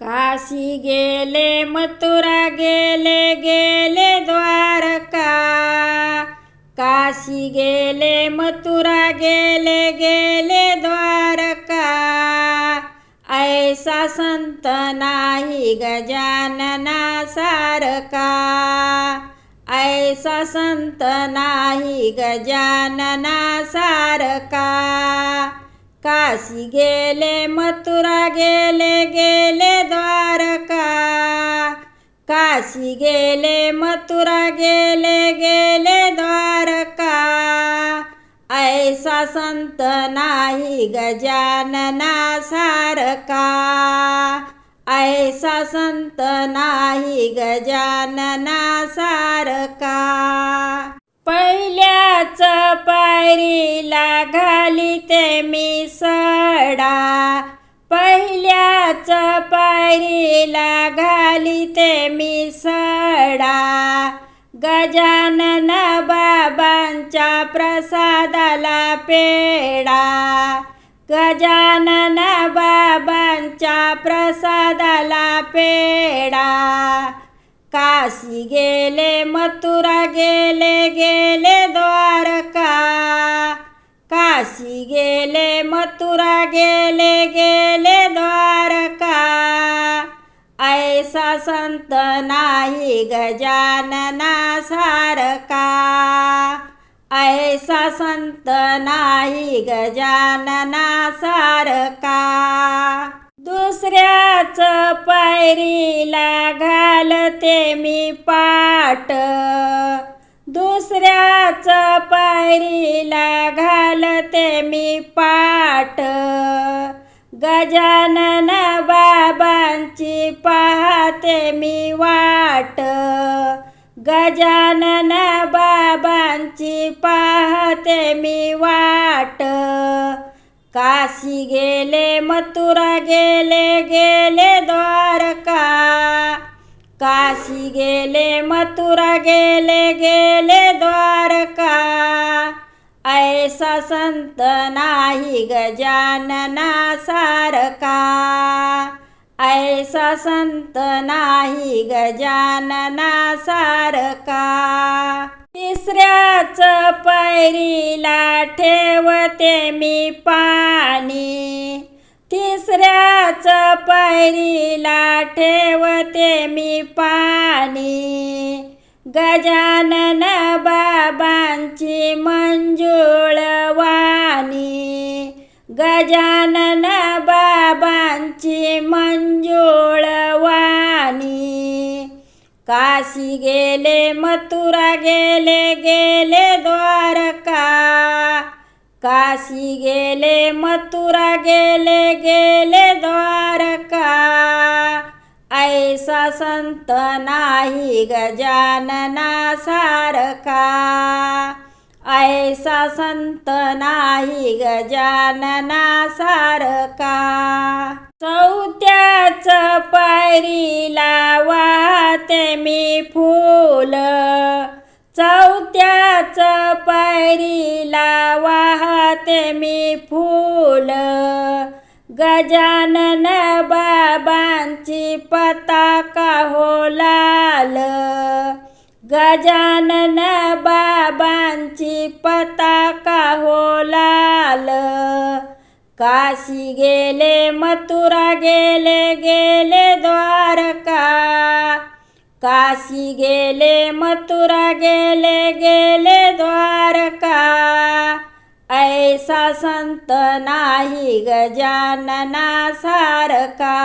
काशी गेले मथुरा गेले गेले द्वारका. काशी गेले मथुरा गेले गेले द्वारका. ऐसा संत नाही गजानना सारका. ऐसा संत नाही गजानना सारका. काशी गेले मथुरा गेले गेले द्वारका. काशी गेले मथुरा गेले गेले द्वारका. ऐसा संत नाही गजानना सारका. ऐसा संत नाही गजानना सारका. पायरीला घालीते मी सडा. पहिल्याच पायरीला घालीते मी सडा. गजानन बाबांच्या प्रसादाला पेडा. गजानन बाबांच्या प्रसादाला पेडा. काशी गेले मथुरा गेले गे काशी गेले मथुरा गेले गेले द्वारका. ऐसा संत नाही गजानना सारका. ऐसा संत नाही गजानना सारका. दुसऱ्याच पायरीला घालते मी पाट दुसऱ्याच पायरीला ते मी पाट गजानन बाबांची पाहते मी वाट. गजानन बाबांची पाहते मी वाट. काशी गेले मथुरा गेले गेले द्वारका. काशी गेले मथुरा गेले गेले ऐसा संत नाही गजानना सारका ऐसा संत नाही गजानना सारका तिसऱ्याच पायरीला ठेवते मी पाणी. तिसऱ्याच पैरीला ठेवते मी पाणी. गजानन बाबांची मंजुळवाणी. गजानन बाबांची मंजुळवाणी. काशी गेले मथुरा गेले गेले द्वारका. काशी गेले मथुरा गेले गेले द्वारका संत नाही गजानना सारखा. ऐसा संत नाही गजानना सारखा. चौथ्याच पायरी लावाते मी फूल. चौथ्याच पायरी लावाते मी फूल. गजानन त्यांची पताका हो लाल. गजानन बाबांची पताका हो लाल. काशी गेले मथुरा गेले गेले द्वारका. काशी गेले मथुरा गेले गेले द्वारका. ऐसा संत नाही गजानना सारका.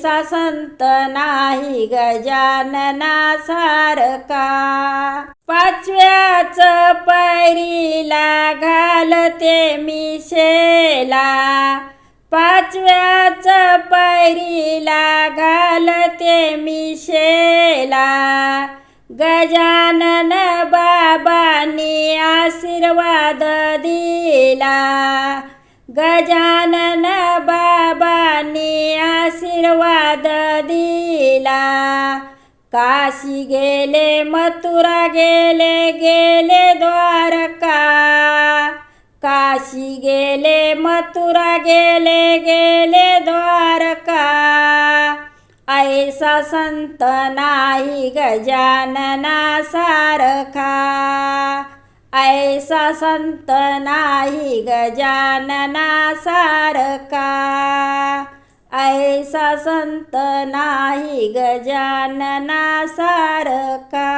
ऐसा संत नाही गजानना सारका पाचव्याच पैरीला घालते मी शेला. पाचव्याच पायरीला घालते मी शेला. गजानन बाबांनी आशीर्वाद दिला. गजानन बाबांनी आशीर्वाद दिला. काशी गेले मथुरा गेले गेले द्वारका. काशी गेले मथुरा गेले गेले द्वारका. ऐसा संत नाही गजानना सारखा. ऐसा संत नाही गजानना सारखा. ऐसा संत नाही गजानना सारखा.